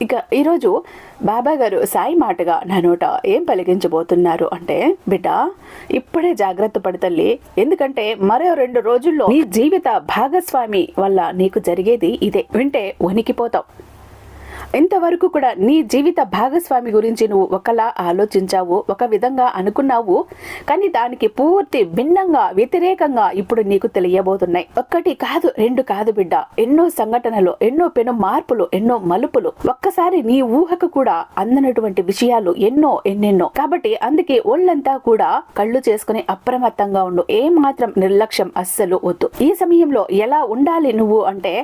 ఇక ఈరోజు బాబా గారు సాయి మాటగా నా నోట ఏం పలికించబోతున్నారు అంటే బిడ్డ ఇప్పుడే జాగ్రత్త పడతల్లి ఎందుకంటే మరో రెండు రోజుల్లో నీ జీవిత భాగస్వామి వల్ల నీకు జరిగేది ఇదే. వింటే వణికిపోతావు. ఇంతవరకు కూడా నీ జీవిత భాగస్వామి గురించి నువ్వు ఒకలా ఆలోచించావు ఒక విధంగా అనుకున్నావు. కానీ దానికి పూర్తి భిన్నంగా వ్యతిరేకంగా ఇప్పుడు నీకు తెలియబోతున్నాయి. ఒక్కటి కాదు రెండు కాదు బిడ్డ. ఎన్నో సంఘటనలు ఎన్నో పెను మార్పులు ఎన్నో మలుపులు. ఒక్కసారి నీ ఊహకు కూడా అందనటువంటి విషయాలు ఎన్నో ఎన్నెన్నో. కాబట్టి అందుకే ఒళ్ళంతా కూడా కళ్ళు చేసుకుని అప్రమత్తంగా ఉండు. ఏ మాత్రం నిర్లక్ష్యం అస్సలు వద్దు. ఈ సమయంలో ఎలా ఉండాలి నువ్వు అంటే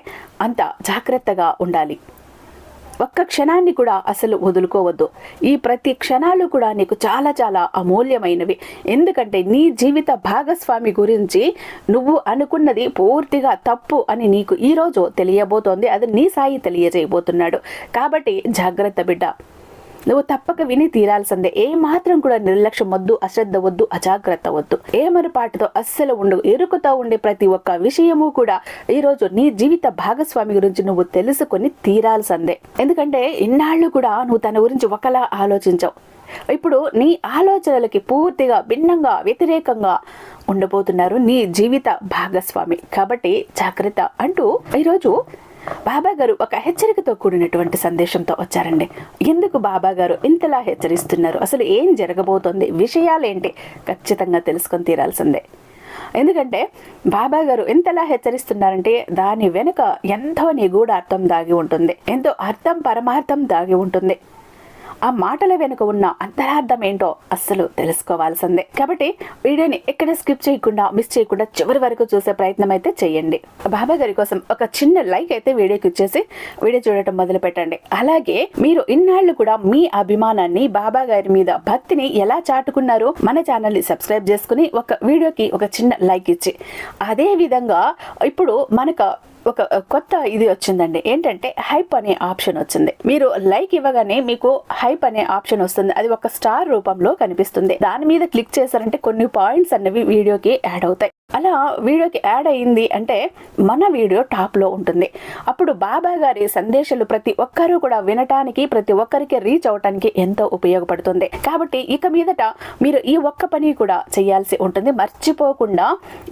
అంత జాగ్రత్తగా ఉండాలి. ఒక్క క్షణాన్ని కూడా అసలు వదులుకోవద్దు. ఈ ప్రతి క్షణాలు కూడా నీకు చాలా చాలా అమూల్యమైనవి. ఎందుకంటే నీ జీవిత భాగస్వామి గురించి నువ్వు అనుకున్నది పూర్తిగా తప్పు అని నీకు ఈరోజు తెలియబోతోంది. అది నీ సాయి తెలియజేయబోతున్నాడు. కాబట్టి జాగ్రత్త బిడ్డ. నువ్వు తప్పక విని తీరాల్సిందే. ఏ మాత్రం కూడా నిర్లక్ష్యం వద్దు అశ్రద్ధ వద్దు అజాగ్రత్త వద్దు. ఏమరపాటుతో అస్సలు ఉండు ఎరుకుతో ఉండే ప్రతి ఒక్క విషయము కూడా ఈరోజు నీ జీవిత భాగస్వామి గురించి నువ్వు తెలుసుకొని తీరాల్సిందే. ఎందుకంటే ఇన్నాళ్ళు కూడా నువ్వు తన గురించి ఒకలా ఆలోచించావు. ఇప్పుడు నీ ఆలోచనలకి పూర్తిగా భిన్నంగా వ్యతిరేకంగా ఉండబోతున్నారు నీ జీవిత భాగస్వామి. కాబట్టి జాగ్రత్త అంటూ ఈరోజు బాబా గారు ఒక హెచ్చరికతో కూడినటువంటి సందేశంతో వచ్చారండి. ఎందుకు బాబా గారు ఇంతలా హెచ్చరిస్తున్నారు? అసలు ఏం జరగబోతోంది? విషయాలేంటి? ఖచ్చితంగా తెలుసుకొని తీరాల్సిందే. ఎందుకంటే బాబా గారు ఎంతలా హెచ్చరిస్తున్నారంటే దాని వెనుక ఎంతో నిగూఢ అర్థం దాగి ఉంటుంది. ఎంతో అర్థం పరమార్థం దాగి ఉంటుంది. ఆ మాటల వెనుక ఉన్న అంతరార్థం ఏంటో అస్సలు తెలుసుకోవాల్సిందే. కాబట్టి వీడియోని ఎక్కడ స్కిప్ చేయకుండా మిస్ చేయకుండా చివరి వరకు చూసే ప్రయత్నం అయితే చేయండి. బాబా గారి కోసం ఒక చిన్న లైక్ అయితే వీడియోకి ఇచ్చేసి వీడియో చూడటం మొదలు పెట్టండి. అలాగే మీరు ఇన్నాళ్ళు కూడా మీ అభిమానాన్ని బాబా గారి మీద భక్తిని ఎలా చాటుకున్నారో మన ఛానల్ని సబ్స్క్రైబ్ చేసుకుని ఒక వీడియోకి ఒక చిన్న లైక్ ఇచ్చి అదే విధంగా ఇప్పుడు మనకు ఒక కొత్త ఇది వచ్చిందండి. ఏంటంటే హైప్ అనే ఆప్షన్ వచ్చింది. మీరు లైక్ ఇవ్వగానే మీకు హైప్ అనే ఆప్షన్ వస్తుంది. అది ఒక స్టార్ రూపంలో కనిపిస్తుంది. దాని మీద క్లిక్ చేశారంటే కొన్ని పాయింట్స్ అనేవి వీడియోకి యాడ్ అవుతాయి. అలా వీడియోకి యాడ్ అయింది అంటే మన వీడియో టాప్లో ఉంటుంది. అప్పుడు బాబా గారి సందేశాలు ప్రతి ఒక్కరూ కూడా వినటానికి ప్రతి ఒక్కరికి రీచ్ అవటానికి ఎంతో ఉపయోగపడుతుంది. కాబట్టి ఇక మీదట మీరు ఈ ఒక్క పని కూడా చేయాల్సి ఉంటుంది. మర్చిపోకుండా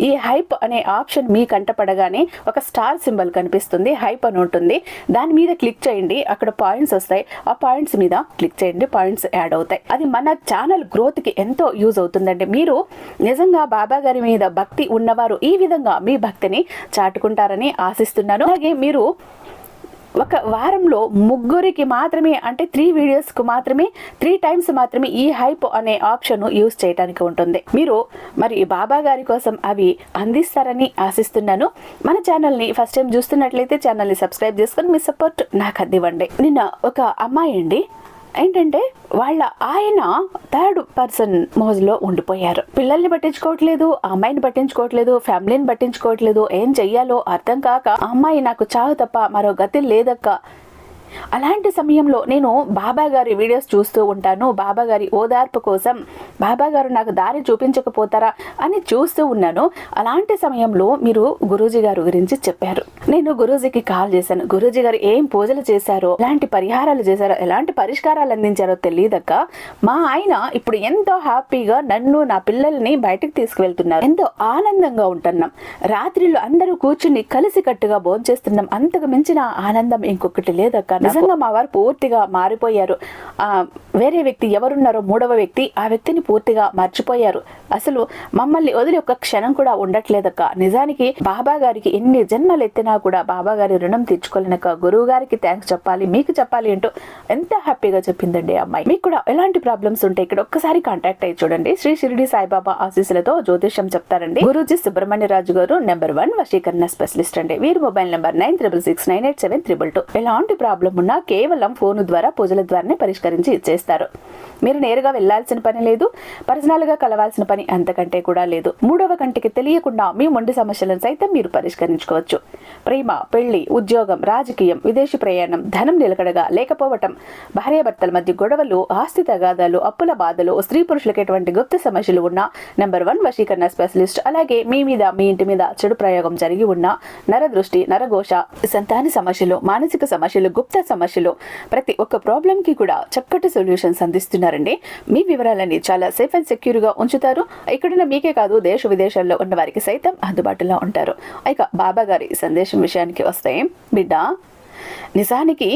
ఈ హైప్ అనే ఆప్షన్ మీ కంటపడగానే ఒక స్టార్ సింబల్ కనిపిస్తుంది. హైప్ అని ఉంటుంది. దాని మీద క్లిక్ చేయండి. అక్కడ పాయింట్స్ వస్తాయి. ఆ పాయింట్స్ మీద క్లిక్ చేయండి. పాయింట్స్ యాడ్ అవుతాయి. అది మన ఛానల్ గ్రోత్కి ఎంతో యూజ్ అవుతుందండి. మీరు నిజంగా బాబా గారి మీద భక్తి ఉన్నవారు ఈ విధంగా మీ భక్తిని చాటుకుంటారని ఆశిస్తున్నాను. అలాగే మీరు ఒక వారంలో ముగ్గురికి మాత్రమే అంటే త్రీ వీడియోస్కు మాత్రమే త్రీ టైమ్స్ మాత్రమే ఈ హైప్ అనే ఆప్షన్ యూజ్ చేయడానికి ఉంటుంది. మీరు మరి బాబా గారి కోసం అవి అందిస్తారని ఆశిస్తున్నాను. మన ఛానల్ని ఫస్ట్ టైం చూస్తున్నట్లయితే ఛానల్ని సబ్స్క్రైబ్ చేసుకొని మీ సపోర్ట్ నాకు అందివ్వండి. నిన్న ఒక అమ్మాయి అండి ఏంటంటే వాళ్ళ ఆయన థర్డ్ పర్సన్ మోజులో ఉండిపోయారు. పిల్లల్ని పట్టించుకోవట్లేదు అమ్మాయిని పట్టించుకోవట్లేదు ఫ్యామిలీని పట్టించుకోవట్లేదు ఏం చెయ్యాలో అర్థం కాక ఆ అమ్మాయి నాకు చావు తప్ప మరో గతి లేదక్క అలాంటి సమయంలో నేను బాబా గారి వీడియోస్ చూస్తూ ఉంటాను. బాబా గారి ఓదార్పు కోసం బాబా గారు నాకు దారి చూపించకపోతారా అని చూస్తూ ఉన్నాను. అలాంటి సమయంలో మీరు గురూజీ గారు గురించి చెప్పారు. నేను గురూజీకి కాల్ చేశాను. గురూజీ గారు ఏం పూజలు చేశారో ఎలాంటి పరిహారాలు చేశారో ఎలాంటి పరిష్కారాలు అందించారో తెలియదక్క. మా ఆయన ఇప్పుడు ఎంతో హ్యాపీగా నన్ను నా పిల్లల్ని బయటకు తీసుకువెళ్తున్నారు. ఎంతో ఆనందంగా ఉంటున్నాం. రాత్రిలో అందరూ కూర్చుని కలిసి కట్టుగా భోంచేస్తున్నాం. అంతకు మించిన ఆనందం ఇంకొకటి లేదక్క. నిజంగా మా వారు పూర్తిగా మారిపోయారు. వేరే వ్యక్తి ఎవరున్నారో మూడవ వ్యక్తి ఆ వ్యక్తిని పూర్తిగా మర్చిపోయారు. అసలు మమ్మల్ని వదిలి ఒక్క క్షణం కూడా ఉండట్లేదక్క. నిజానికి బాబా గారికి ఎన్ని జన్మలు ఎత్తినా కూడా బాబా గారి రుణం తీర్చుకోలేనక్క. గురువు గారికి థ్యాంక్స్ చెప్పాలి మీకు చెప్పాలి అంటూ ఎంత హ్యాపీగా చెప్పిందండి అమ్మాయి. మీకు కూడా ఎలాంటి ప్రాబ్లమ్స్ ఉంటే ఇక్కడ ఒక్కసారి కాంటాక్ట్ అయ్యి చూడండి. శ్రీ షిరిడి సాయిబాబా ఆశీస్సులతో జ్యోతిష్యం చెప్తారండి. గురూజీ సుబ్రహ్మణ్య రాజు గారు నెంబర్ వన్ వశీకరణ స్పెషలిస్ట్ అండి. వీరి mobile number nine triple six nine eight seven triple two ఎలాంటి ప్రాబ్లం ఉన్నా కేవలం ఫోన్ ద్వారా పూజల ద్వారానే పరిష్కరించి ఇచ్చేస్తారు. మీరు నేరుగా వెళ్ళాల్సిన పని లేదు పర్సనల్గా కలవాల్సిన పని కానీ అంతకంటే కూడా లేదు. మూడవ కంటికి తెలియకుండా మీ మొండి సమస్యలను సైతం మీరు పరిష్కరించుకోవచ్చు. ప్రేమ పెళ్ళి ఉద్యోగం రాజకీయం విదేశీ ప్రయాణం ధనం నిలకడగా లేకపోవటం భార్యాభర్తల మధ్య గొడవలు ఆస్తి తగాదాలు అప్పుల బాధలు స్త్రీ పురుషులకు ఎటువంటి గుప్త సమస్యలు ఉన్నా నెంబర్ వన్ వశీకరణ స్పెషలిస్ట్ అలాగే మీ మీద మీ ఇంటి మీద చెడు ప్రయోగం జరిగి ఉన్న నరదృష్టి నరఘోష సంతాన సమస్యలు మానసిక సమస్యలు గుప్త సమస్యలు ప్రతి ఒక్క ప్రాబ్లం కి కూడా చక్కటి సొల్యూషన్స్ అందిస్తున్నారండి మీ వివరాలని చాలా సేఫ్ అండ్ సెక్యూర్గా ఉంచుతారు. ఇక్కడున్న మీకే కాదు దేశ విదేశాల్లో ఉన్న వారికి సైతం అందుబాటులో ఉంటారు. ఇక బాబా గారి సందేశం విషయానికి వస్తే బిడ్డ నిజానికి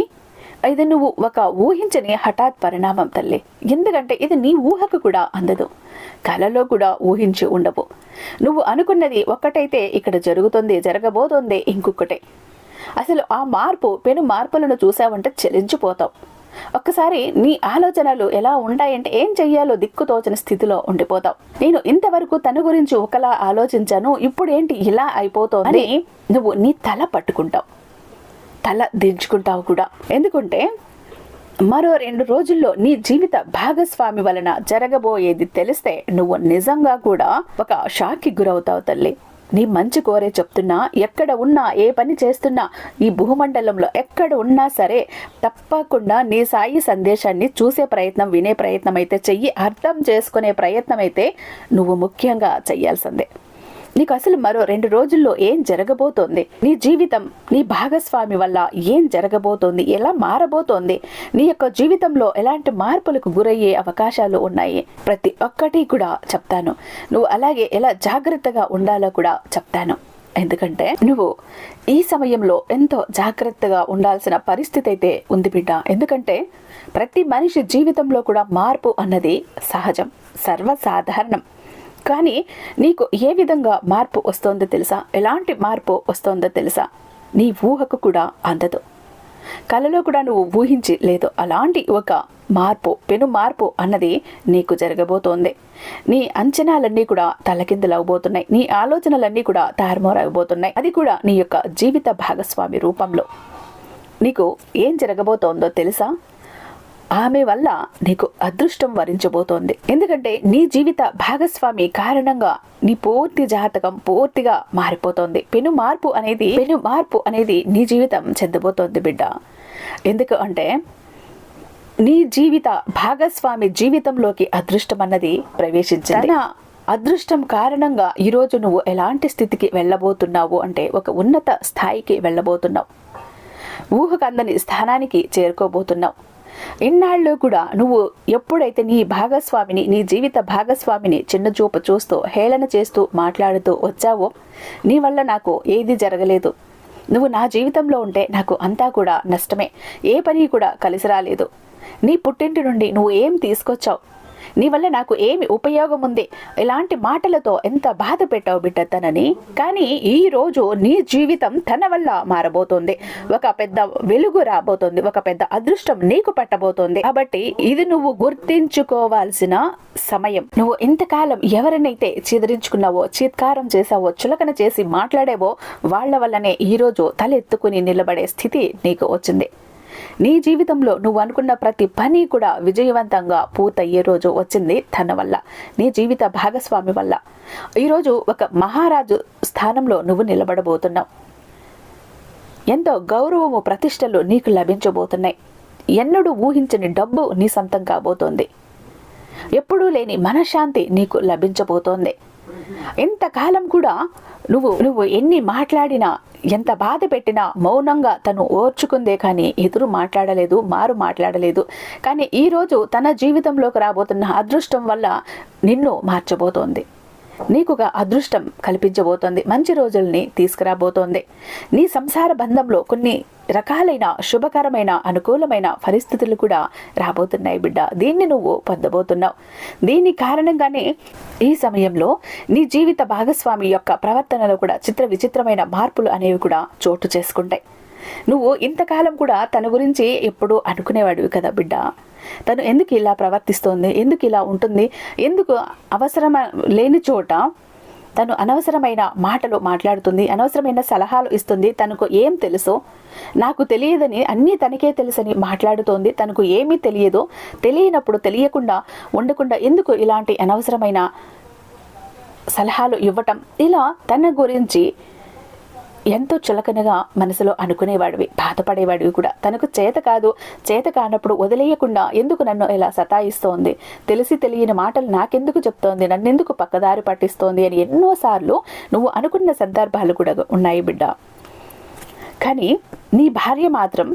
ఇది నువ్వు ఒక ఊహించని హఠాత్ పరిణామం తల్లి. ఎందుకంటే ఇది నీ ఊహకు కూడా అందదు. కలలో కూడా ఊహించి ఉండవు. నువ్వు అనుకున్నది ఒక్కటైతే ఇక్కడ జరుగుతుంది జరగబోతోంది ఇంకొకటే అసలు ఆ మార్పు పెను మార్పులను చూసావంటే చెలించిపోతావు. ఒక్కసారి నీ ఆలోచనలు ఎలా ఉంటాయంటే ఏం చెయ్యాలో దిక్కుతోచని స్థితిలో ఉండిపోతావు. నేను ఇంతవరకు తన గురించి ఒకలా ఆలోచించాను ఇప్పుడు ఏంటి ఇలా అయిపోతుంది నువ్వు నీ తల పట్టుకుంటావు. తల దించుకుంటావు కూడా. ఎందుకంటే మరో రెండు రోజుల్లో నీ జీవిత భాగస్వామి వలన జరగబోయేది తెలిస్తే నువ్వు నిజంగా కూడా ఒక షాక్కి గురవుతావు తల్లి. నీ మంచి కోరే చెప్తున్నా ఎక్కడ ఉన్నా ఏ పని చేస్తున్నా ఈ భూమండలంలో ఎక్కడ ఉన్నా సరే తప్పకుండా నీ సాయి సందేశాన్ని చూసే ప్రయత్నం వినే ప్రయత్నం అయితే చెయ్యి అర్థం చేసుకునే ప్రయత్నం అయితే నువ్వు ముఖ్యంగా చెయ్యాల్సిందే. నీకు అసలు మరో రెండు రోజుల్లో ఏం జరగబోతోంది? నీ జీవితం నీ భాగస్వామి వల్ల ఏం జరగబోతోంది? ఎలా మారబోతోంది? నీ యొక్క జీవితంలో ఎలాంటి మార్పులకు గురయ్యే అవకాశాలు ఉన్నాయి? ప్రతి ఒక్కటి కూడా చెప్తాను. నువ్వు అలాగే ఎలా జాగ్రత్తగా ఉండాలో కూడా చెప్తాను. ఎందుకంటే నువ్వు ఈ సమయంలో ఎంతో జాగ్రత్తగా ఉండాల్సిన పరిస్థితి అయితే ఉంది బిడ్డ. ఎందుకంటే ప్రతి మనిషి జీవితంలో కూడా మార్పు అన్నది సహజం సర్వసాధారణం. కానీ నీకు ఏ విధంగా మార్పు వస్తోందో తెలుసా? ఎలాంటి మార్పు వస్తోందో తెలుసా? నీ ఊహకు కూడా అందదు. కలలో కూడా నువ్వు ఊహించి లేదు. అలాంటి ఒక మార్పు పెను మార్పు అన్నది నీకు జరగబోతోంది. నీ అంచనాలన్నీ కూడా తలకిందులవబోతున్నాయి నీ ఆలోచనలన్నీ కూడా తారుమారవబోతున్నాయి అది కూడా నీ యొక్క జీవిత భాగస్వామి రూపంలో. నీకు ఏం జరగబోతోందో తెలుసా? ఆమె వల్ల నీకు అదృష్టం వరించబోతోంది. ఎందుకంటే నీ జీవిత భాగస్వామి కారణంగా నీ పూర్తి జాతకం పూర్తిగా మారిపోతోంది. పెను మార్పు అనేది పెను మార్పు అనేది నీ జీవితం చెందబోతోంది బిడ్డ. ఎందుకు అంటే నీ జీవిత భాగస్వామి జీవితంలోకి అదృష్టం అన్నది ప్రవేశించింది. అదృష్టం కారణంగా ఈరోజు నువ్వు ఎలాంటి స్థితికి వెళ్ళబోతున్నావు అంటే ఒక ఉన్నత స్థాయికి వెళ్ళబోతున్నావు. ఊహకందని స్థానానికి చేరుకోబోతున్నావు. ఇన్నాళ్ళు కూడా నువ్వు ఎప్పుడైతే నీ భాగస్వామిని నీ జీవిత భాగస్వామిని చిన్న చూపు చూస్తూ హేళన చేస్తూ మాట్లాడుతూ వచ్చావో నీ వల్ల నాకు ఏది జరగలేదు. నువ్వు నా జీవితంలో ఉంటే నాకు అంతా కూడా నష్టమే. ఏ పని కూడా కలిసి రాలేదు. నీ పుట్టింటి నుండి నువ్వు ఏం తీసుకొచ్చావు? నీ వల్ల నాకు ఏమి ఉపయోగం ఉంది? ఇలాంటి మాటలతో ఎంత బాధ పెట్టావు బిడ్డ తనని? కానీ ఈ రోజు నీ జీవితం తన వల్ల మారబోతోంది. ఒక పెద్ద వెలుగు రాబోతోంది. ఒక పెద్ద అదృష్టం నీకు పట్టబోతోంది. కాబట్టి ఇది నువ్వు గుర్తించుకోవాల్సిన సమయం. నువ్వు ఇంతకాలం ఎవరినైతే చిదిరించుకున్నావో చిత్కారం చేసావో చులకన చేసి మాట్లాడేవో వాళ్ళ వల్లనే ఈరోజు తలెత్తుకుని నిలబడే స్థితి నీకు వచ్చింది. నీ జీవితంలో నువ్వు అనుకున్న ప్రతి పని కూడా విజయవంతంగా పూర్తయ్యే రోజు వచ్చింది తన వల్ల నీ జీవిత భాగస్వామి వల్ల. ఈరోజు ఒక మహారాజు స్థానంలో నువ్వు నిలబడబోతున్నావు. ఎంతో గౌరవము ప్రతిష్టలు నీకు లభించబోతున్నాయి. ఎన్నడూ ఊహించని డబ్బు నీ సొంతం కాబోతోంది. ఎప్పుడూ లేని మనశ్శాంతి నీకు లభించబోతోంది. ఎంతకాలం కూడా నువ్వు నువ్వు ఎన్ని మాట్లాడినా ఎంత బాధ పెట్టినా మౌనంగా తను ఓర్చుకుందే కానీ ఎదురు మాట్లాడలేదు మారు మాట్లాడలేదు. కానీ ఈరోజు తన జీవితంలోకి రాబోతున్న అదృష్టం వల్ల నిన్ను మార్చబోతోంది. నీకు ఒక అదృష్టం కల్పించబోతోంది. మంచి రోజుల్ని తీసుకురాబోతోంది. నీ సంసార బంధంలో కొన్ని రకాలైన శుభకరమైన అనుకూలమైన పరిస్థితులు కూడా రాబోతున్నాయి బిడ్డ. దీన్ని నువ్వు పొందబోతున్నావు. దీని కారణంగానే ఈ సమయంలో నీ జీవిత భాగస్వామి యొక్క ప్రవర్తనలో కూడా చిత్ర విచిత్రమైన మార్పులు అనేవి కూడా చోటు చేసుకుంటాయి. నువ్వు ఇంతకాలం కూడా తన గురించి ఎప్పుడూ అనుకునేవాడివి కదా బిడ్డ. తను ఎందుకు ఇలా ప్రవర్తిస్తోంది? ఎందుకు ఇలా ఉంటుంది? ఎందుకు అవసరం లేని చోట తను అనవసరమైన మాటలు మాట్లాడుతుంది అనవసరమైన సలహాలు ఇస్తుంది. తనకు ఏం తెలుసో? నాకు తెలియదని అన్నీ తనకే తెలుసని మాట్లాడుతోంది. తనకు ఏమీ తెలియదో తెలియనప్పుడు తెలియకుండా ఉండకుండా ఎందుకు ఇలాంటి అనవసరమైన సలహాలు ఇవ్వటం? ఇలా తన గురించి ఎంతో చులకనగా మనసులో అనుకునేవాడివి బాధపడేవాడివి కూడా. తనకు చేత కాదు చేత కానప్పుడు వదిలేయకుండా ఎందుకు నన్ను ఇలా సతాయిస్తోంది? తెలిసి తెలియని మాటలు నాకెందుకు చెప్తోంది? నన్నెందుకు పక్కదారి పట్టిస్తోంది అని ఎన్నోసార్లు నువ్వు అనుకున్న సందర్భాలు కూడా ఉన్నాయి బిడ్డ. కానీ నీ భార్య మాత్రం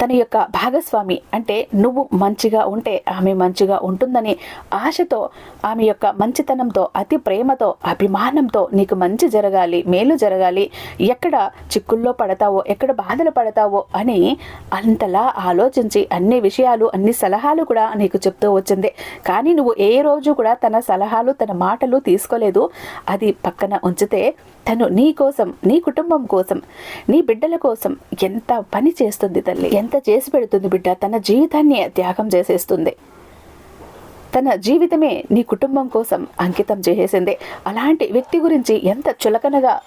తన యొక్క భాగస్వామి అంటే నువ్వు మంచిగా ఉంటే ఆమె మంచిగా ఉంటుందని ఆశతో ఆమె యొక్క మంచితనంతో అతి ప్రేమతో అభిమానంతో నీకు మంచి జరగాలి మేలు జరగాలి. ఎక్కడ చిక్కుల్లో పడతావో ఎక్కడ బాధలు పడతావో అని అంతలా ఆలోచించి అన్ని విషయాలు అన్ని సలహాలు కూడా నీకు చెప్తూ వచ్చింది. కానీ నువ్వు ఏ రోజు కూడా తన సలహాలు తన మాటలు తీసుకోలేదు. అది పక్కన ఉంచితే తను నీ కోసం నీ కుటుంబం కోసం నీ బిడ్డల కోసం ఎంత పని చేస్తుంది తల్లి? ఎంత చేసి పెడుతుంది బిడ్డ? తన జీవితాన్ని త్యాగం చేసేస్తుంది. తన జీవితమే నీ కుటుంబం కోసం అంకితం చేసేసింది. అలాంటి వ్యక్తి గురించి ఎంత చులకనగా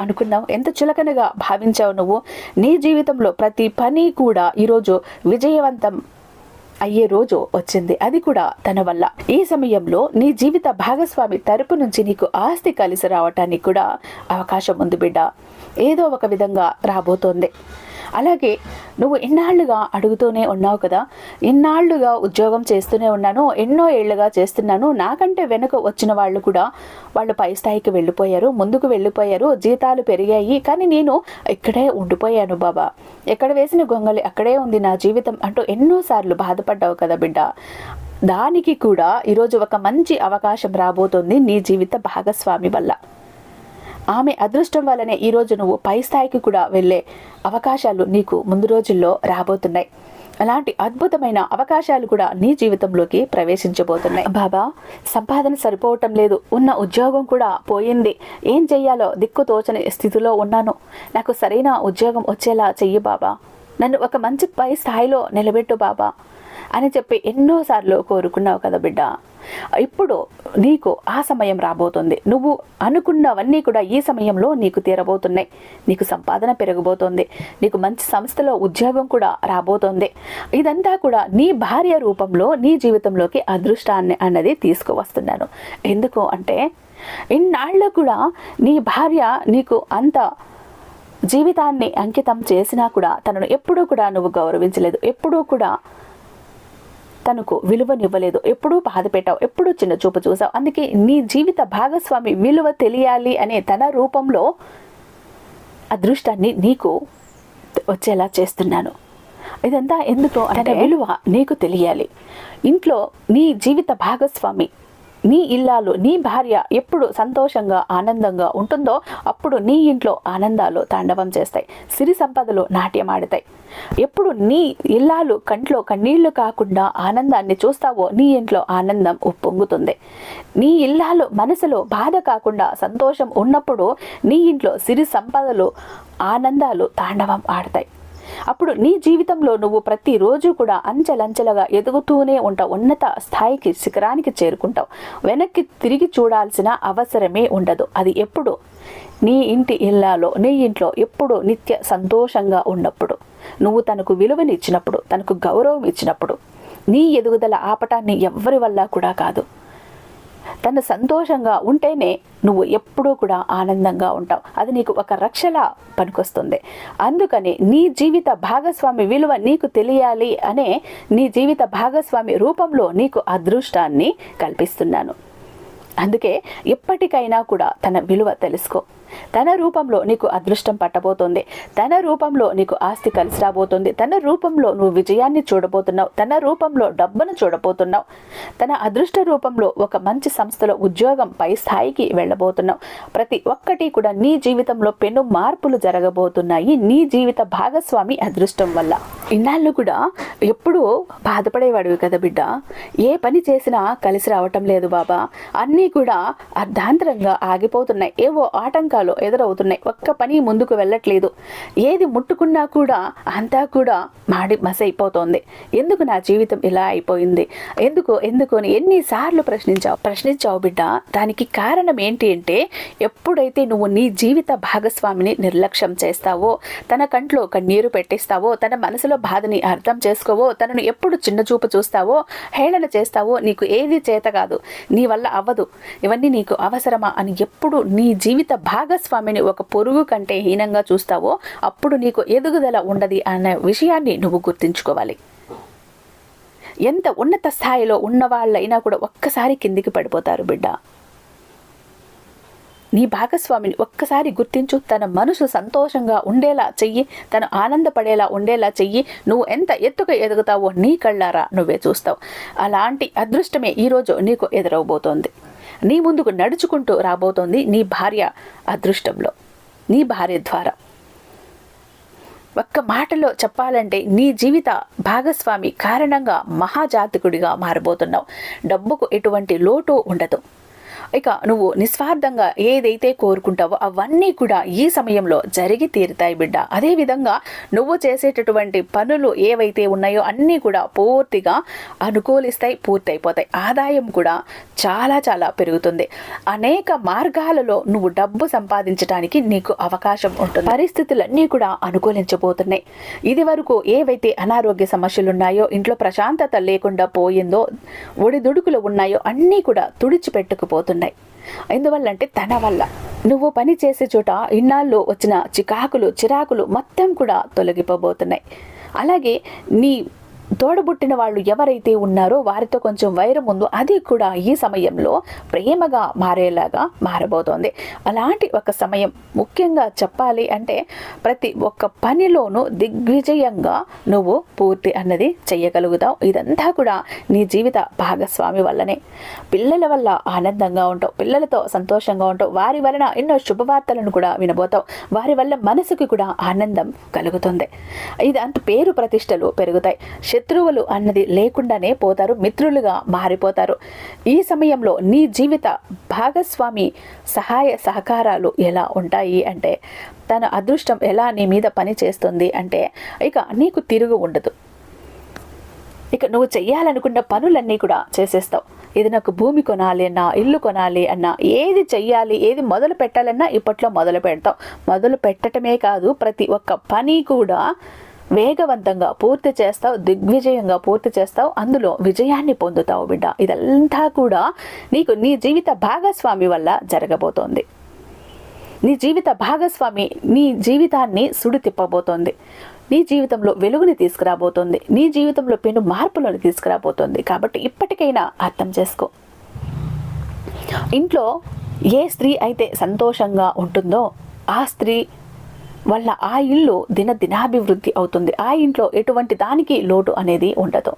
అనుకున్నావు? ఎంత చులకనగా భావించావు నువ్వు? నీ జీవితంలో ప్రతి పని కూడా ఈరోజు విజయవంతం అయ్యే రోజు వచ్చింది. అది కూడా తన వల్ల. ఈ సమయంలో నీ జీవిత భాగస్వామి తరపు నుంచి నీకు ఆస్తి కలిసి రావటానికి కూడా అవకాశం ఉంది బిడ్డ. ఏదో ఒక విధంగా రాబోతోంది. అలాగే నువ్వు ఇన్నాళ్ళుగా అడుగుతూనే ఉన్నావు కదా ఇన్నాళ్ళుగా ఉద్యోగం చేస్తూనే ఉన్నాను ఎన్నో ఏళ్ళుగా చేస్తున్నాను నాకంటే వెనుక వచ్చిన వాళ్ళు కూడా వాళ్ళు పై స్థాయికి వెళ్ళిపోయారు ముందుకు వెళ్ళిపోయారు జీతాలు పెరిగాయి కానీ నేను ఇక్కడే ఉండిపోయాను బాబా. ఎక్కడ వేసిన గొంగలి అక్కడే ఉంది నా జీవితం అంటూ ఎన్నోసార్లు బాధపడ్డావు కదా బిడ్డ. దానికి కూడా ఈరోజు ఒక మంచి అవకాశం రాబోతోంది నీ జీవిత భాగస్వామి వల్ల. ఆమె అదృష్టం వల్లనే ఈరోజు నువ్వు పై స్థాయికి కూడా వెళ్ళే అవకాశాలు నీకు ముందు రోజుల్లో రాబోతున్నాయి. అలాంటి అద్భుతమైన అవకాశాలు కూడా నీ జీవితంలోకి ప్రవేశించబోతున్నాయి. బాబా సంపాదన సరిపోవటం లేదు. ఉన్న ఉద్యోగం కూడా పోయింది. ఏం చెయ్యాలో దిక్కు తోచని స్థితిలో ఉన్నాను. నాకు సరైన ఉద్యోగం వచ్చేలా చెయ్యి బాబా. నన్ను ఒక మంచి పై స్థాయిలో నిలబెట్టు బాబా అని చెప్పి ఎన్నోసార్లు కోరుకున్నావు కదా బిడ్డ. ఇప్పుడు నీకు ఆ సమయం రాబోతుంది. నువ్వు అనుకున్నవన్నీ కూడా ఈ సమయంలో నీకు తీరబోతున్నాయి. నీకు సంపాదన పెరగబోతోంది. నీకు మంచి సంస్థలో ఉద్యోగం కూడా రాబోతోంది. ఇదంతా కూడా నీ భార్య రూపంలో నీ జీవితంలోకి అదృష్టాన్ని అన్నది తీసుకువస్తున్నాను. ఎందుకు అంటే ఇన్నాళ్ళు కూడా నీ భార్య నీకు అంత జీవితాన్ని అంకితం చేసినా కూడా తనను ఎప్పుడూ కూడా నువ్వు గౌరవించలేదు. ఎప్పుడూ కూడా తనకు విలువనివ్వలేదు. ఎప్పుడూ బాధ పెట్టావు ఎప్పుడూ చిన్న చూపు చూసావు. అందుకే నీ జీవిత భాగస్వామి విలువ తెలియాలి అనే తన రూపంలో అదృష్టాన్ని నీకు వచ్చేలా చేస్తున్నాను. ఇదంతా ఎందుకు అంటే విలువ నీకు తెలియాలి. ఇంట్లో నీ జీవిత భాగస్వామి నీ ఇల్లాలు నీ భార్య ఎప్పుడు సంతోషంగా ఆనందంగా ఉంటుందో అప్పుడు నీ ఇంట్లో ఆనందాలు తాండవం చేస్తాయి. సిరి సంపదలు నాట్యమాడతాయి ఎప్పుడు నీ ఇల్లాలు కంట్లో కన్నీళ్ళు కాకుండా ఆనందాన్ని చూస్తావో నీ ఇంట్లో ఆనందం ఉప్పొంగుతుంది. నీ ఇల్లాలు మనసులో బాధ కాకుండా సంతోషం ఉన్నప్పుడు నీ ఇంట్లో సిరి సంపదలు ఆనందాలు తాండవం ఆడతాయి. అప్పుడు నీ జీవితంలో నువ్వు ప్రతిరోజు కూడా అంచెలంచెలుగా ఎదుగుతూనే ఉంటావు ఉన్నత స్థాయికి శిఖరానికి చేరుకుంటావు. వెనక్కి తిరిగి చూడాల్సిన అవసరమే ఉండదు. అది ఎప్పుడు? నీ ఇంటి ఇళ్ళలో నీ ఇంట్లో ఎప్పుడు నిత్య సంతోషంగా ఉన్నప్పుడు. నువ్వు తనకు విలువనిచ్చినప్పుడు తనకు గౌరవం ఇచ్చినప్పుడు. నీ ఎదుగుదల ఆపటాన్ని ఎవ్వరి వల్ల కూడా కాదు. తను సంతోషంగా ఉంటేనే నువ్వు ఎప్పుడూ కూడా ఆనందంగా ఉంటావు. అది నీకు ఒక రక్షలా పనికొస్తుంది. అందుకని నీ జీవిత భాగస్వామి విలువ నీకు తెలియాలి అనే నీ జీవిత భాగస్వామి రూపంలో నీకు అదృష్టాన్ని కల్పిస్తున్నాను. అందుకే ఎప్పటికైనా కూడా తన విలువ తెలుసుకో. తన రూపంలో నీకు అదృష్టం పట్టబోతోంది. తన రూపంలో నీకు ఆస్తి కలిసి రాబోతుంది. తన రూపంలో నువ్వు విజయాన్ని చూడబోతున్నావు. తన రూపంలో డబ్బును చూడబోతున్నావు. తన అదృష్ట రూపంలో ఒక మంచి సంస్థలో ఉద్యోగం పై స్థాయికి వెళ్ళబోతున్నావు. ప్రతి ఒక్కటి కూడా నీ జీవితంలో పెను మార్పులు జరగబోతున్నాయి. నీ జీవిత భాగస్వామి అదృష్టం వల్ల. ఇన్నాళ్ళు కూడా ఎప్పుడూ బాధపడేవాడివి కదా బిడ్డ. ఏ పని చేసినా కలిసి రావటం లేదు బాబా. అన్నీ కూడా అర్ధాంతరంగా ఆగిపోతున్నాయి. ఏవో ఆటంకాలు ఎదురవుతున్నాయి. ఒక్క పని ముందుకు వెళ్ళట్లేదు. ఏది ముట్టుకున్నా కూడా అంతా కూడా మాడి మసైపోతోంది. ఎందుకు నా జీవితం ఇలా అయిపోయింది? ఎందుకు ఎందుకు అని ఎన్నిసార్లు ప్రశ్నించావు ప్రశ్నించావు బిడ్డ. దానికి కారణం ఏంటి అంటే ఎప్పుడైతే నువ్వు నీ జీవిత భాగస్వామిని నిర్లక్ష్యం చేస్తావో తన కంట్లో కన్నీరు పెట్టిస్తావో తన మనసులో బాధని అర్థం చేసుకోవో తనను ఎప్పుడు చిన్న చూపు చూస్తావో హేళన చేస్తావో నీకు ఏది చేత కాదు. నీ వల్ల అవ్వదు. ఇవన్నీ నీకు అవసరమా అని ఎప్పుడు నీ జీవిత భాగ భాగస్వామిని ఒక పొరుగు కంటే హీనంగా చూస్తావో అప్పుడు నీకు ఎదుగుదల ఉండదు అనే విషయాన్ని నువ్వు గుర్తుంచుకోవాలి. ఎంత ఉన్నత స్థాయిలో ఉన్నవాళ్ళైనా కూడా ఒక్కసారి కిందికి పడిపోతారు బిడ్డ. నీ భాగస్వామిని ఒక్కసారి గుర్తించు తన మనసు సంతోషంగా ఉండేలా చెయ్యి తను ఆనందపడేలా ఉండేలా చెయ్యి నువ్వు ఎంత ఎత్తుకు ఎదుగుతావో నీ కళ్ళారా నువ్వే చూస్తావు. అలాంటి అదృష్టమే ఈరోజు నీకు ఎదురవబోతోంది. నీ ముందుకు నడుచుకుంటూ రాబోతోంది నీ భార్య అదృష్టంలో నీ భార్య ద్వారా. ఒక్క మాటలో చెప్పాలంటే నీ జీవిత భాగస్వామి కారణంగా మహాజాతకుడిగా మారబోతున్నావు. డబ్బుకు ఎటువంటి లోటు ఉండదు. ఇక నువ్వు నిస్వార్థంగా ఏదైతే కోరుకుంటావో అవన్నీ కూడా ఈ సమయంలో జరిగి తీరుతాయి బిడ్డ. అదేవిధంగా నువ్వు చేసేటటువంటి పనులు ఏవైతే ఉన్నాయో అన్నీ కూడా పూర్తిగా అనుకూలిస్తాయి పూర్తయిపోతాయి. ఆదాయం కూడా చాలా చాలా పెరుగుతుంది. అనేక మార్గాలలో నువ్వు డబ్బు సంపాదించడానికి నీకు అవకాశం ఉంటుంది. పరిస్థితులన్నీ కూడా అనుకూలించబోతున్నాయి. ఇది వరకు ఏవైతే అనారోగ్య సమస్యలు ఉన్నాయో ఇంట్లో ప్రశాంతత లేకుండా పోయిందో ఒడిదుడుకులు ఉన్నాయో అన్నీ కూడా తుడిచిపెట్టుకుపోతున్నాయి. పెరుగుతున్నాయి ఎందువల్ల అంటే తన వల్ల. నువ్వు పని చేసే చోట ఇన్నాళ్ళు వచ్చిన చికాకులు చిరాకులు మొత్తం కూడా తొలగిపోబోతున్నాయి. అలాగే నీ తోడబుట్టిన వాళ్ళు ఎవరైతే ఉన్నారో వారితో కొంచెం వైరం ఉందో అది కూడా ఈ సమయంలో ప్రేమగా మారేలాగా మారబోతోంది. అలాంటి ఒక సమయం ముఖ్యంగా చెప్పాలి అంటే ప్రతి ఒక్క పనిలోనూ దిగ్విజయంగా నువ్వు పూర్తి అన్నది చెయ్యగలుగుతావు ఇదంతా కూడా నీ జీవిత భాగస్వామి వల్లనే. పిల్లల వల్ల ఆనందంగా ఉంటావు పిల్లలతో సంతోషంగా ఉంటావు వారి వలన ఎన్నో శుభవార్తలను కూడా వినబోతావు వారి వల్ల మనసుకి కూడా ఆనందం కలుగుతుంది. ఇది అంత పేరు ప్రతిష్టలు పెరుగుతాయి. శత్రువులు అన్నది లేకుండానే పోతారు మిత్రులుగా మారిపోతారు. ఈ సమయంలో నీ జీవిత భాగస్వామి సహాయ సహకారాలు ఎలా ఉంటాయి అంటే తన అదృష్టం ఎలా నీ మీద పని చేస్తుంది అంటే ఇక నీకు తిరుగు ఉండదు. ఇక నువ్వు చెయ్యాలనుకున్న పనులన్నీ కూడా చేసేస్తావు. ఇది నాకు భూమి కొనాలి అన్నా ఇల్లు కొనాలి అన్నా ఏది చెయ్యాలి ఏది మొదలు పెట్టాలన్నా ఇప్పట్లో మొదలు పెడతావు. మొదలు పెట్టడమే కాదు ప్రతి ఒక్క పని కూడా వేగవంతంగా పూర్తి చేస్తావు దిగ్విజయంగా పూర్తి చేస్తావు అందులో విజయాన్ని పొందుతావు బిడ్డ. ఇదంతా కూడా నీకు నీ జీవిత భాగస్వామి వల్ల జరగబోతోంది. నీ జీవిత భాగస్వామి నీ జీవితాన్ని సుడి తిప్పబోతోంది. నీ జీవితంలో వెలుగుని తీసుకురాబోతోంది. నీ జీవితంలో పెను మార్పులను తీసుకురాబోతోంది. కాబట్టి ఇప్పటికైనా అర్థం చేసుకో. ఇంట్లో ఏ స్త్రీ అయితే సంతోషంగా ఉంటుందో ఆ స్త్రీ వల్ల ఆ ఇల్లు దినదినాభివృద్ధి అవుతుంది. ఆ ఇంట్లో ఎటువంటి దానికి లోటు అనేది ఉండదు.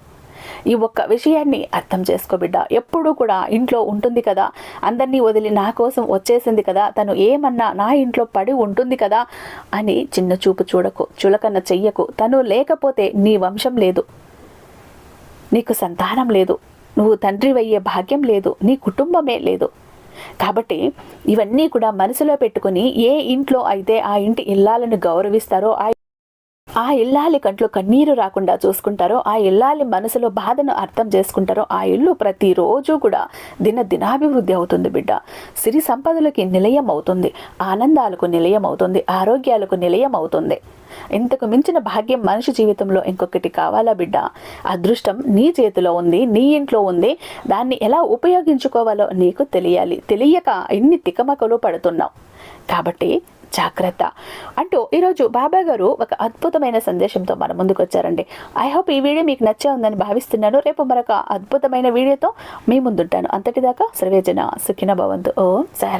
ఈ ఒక్క విషయాన్ని అర్థం చేసుకో బిడ్డ. ఎప్పుడూ కూడా ఇంట్లో ఉంటుంది కదా అందరినీ వదిలి నా కోసం వచ్చేసింది కదా తను ఏమన్నా నా ఇంట్లో పడి ఉంటుంది కదా అని చిన్న చూపు చూడకు చులకన్న చెయ్యకు. తను లేకపోతే నీ వంశం లేదు. నీకు సంతానం లేదు. నువ్వు తండ్రి అయ్యే భాగ్యం లేదు. నీ కుటుంబమే లేదు. కాబట్టి ఇవన్నీ కూడా మనసులో పెట్టుకుని ఏ ఇంట్లో అయితే ఆ ఇంటి ఇల్లాలను గౌరవిస్తారో ఆ ఆ ఇల్లాలి కంట్లో కన్నీరు రాకుండా చూసుకుంటారో ఆ ఇల్లాలి మనసులో బాధను అర్థం చేసుకుంటారో ఆ ఇల్లు ప్రతిరోజు కూడా దిన దినాభివృద్ధి అవుతుంది బిడ్డ. సిరి సంపదలకి నిలయం అవుతుంది ఆనందాలకు నిలయం అవుతుంది ఆరోగ్యాలకు నిలయం అవుతుంది. ఇంతకు మించిన భాగ్యం మనిషి జీవితంలో ఇంకొకటి కావాలా బిడ్డ? అదృష్టం నీ చేతిలో ఉంది నీ ఇంట్లో ఉంది. దాన్ని ఎలా ఉపయోగించుకోవాలో నీకు తెలియాలి. తెలియక ఇన్ని తికమకలు పడుతున్నావు. కాబట్టి జాగ్రత్త. అంటూ ఈరోజు బాబా గారు ఒక అద్భుతమైన సందేశంతో మన ముందుకు వచ్చారండి. ఐ హోప్ ఈ వీడియో మీకు నచ్చే ఉందని భావిస్తున్నాను. రేపు మరొక అద్భుతమైన వీడియోతో మీ ముందుంటాను. అంతటిదాకా సర్వేజన సుఖిన భవంతు. ఓం సార్